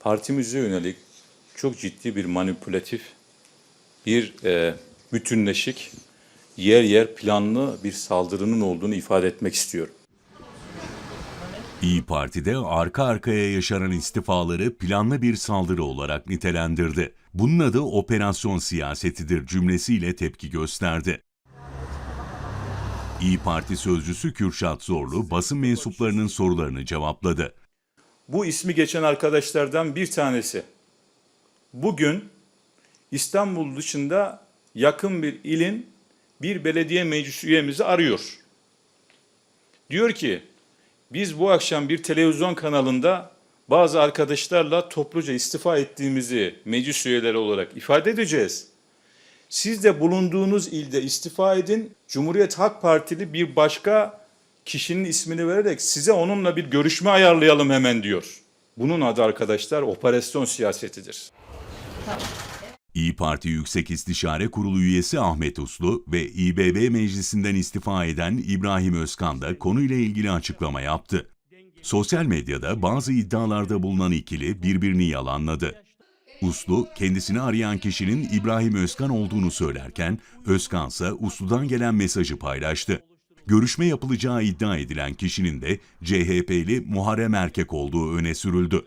partimize yönelik çok ciddi bir manipülatif, bir e, bütünleşik, yer yer planlı bir saldırının olduğunu ifade etmek istiyorum. İyi Parti'de arka arkaya yaşanan istifaları planlı bir saldırı olarak nitelendirdi. Bunun adı operasyon siyasetidir cümlesiyle tepki gösterdi. İyi Parti sözcüsü Kürşat Zorlu basın mensuplarının sorularını cevapladı. Bu ismi geçen arkadaşlardan bir tanesi bugün İstanbul dışında yakın bir ilin bir belediye meclis üyemizi arıyor. Diyor ki biz bu akşam bir televizyon kanalında bazı arkadaşlarla topluca istifa ettiğimizi meclis üyeleri olarak ifade edeceğiz. Siz de bulunduğunuz ilde istifa edin. Cumhuriyet Halk Partili bir başka kişinin ismini vererek size onunla bir görüşme ayarlayalım hemen diyor. Bunun adı arkadaşlar operasyon siyasetidir. İyi Parti Yüksek İstişare Kurulu üyesi Ahmet Uslu ve İBB Meclisi'nden istifa eden İbrahim Özkan da konuyla ilgili açıklama yaptı. Sosyal medyada bazı iddialarda bulunan ikili birbirini yalanladı. Uslu, kendisini arayan kişinin İbrahim Özkan olduğunu söylerken, Özkan ise Uslu'dan gelen mesajı paylaştı. Görüşme yapılacağı iddia edilen kişinin de CHP'li Muharrem Erkek olduğu öne sürüldü.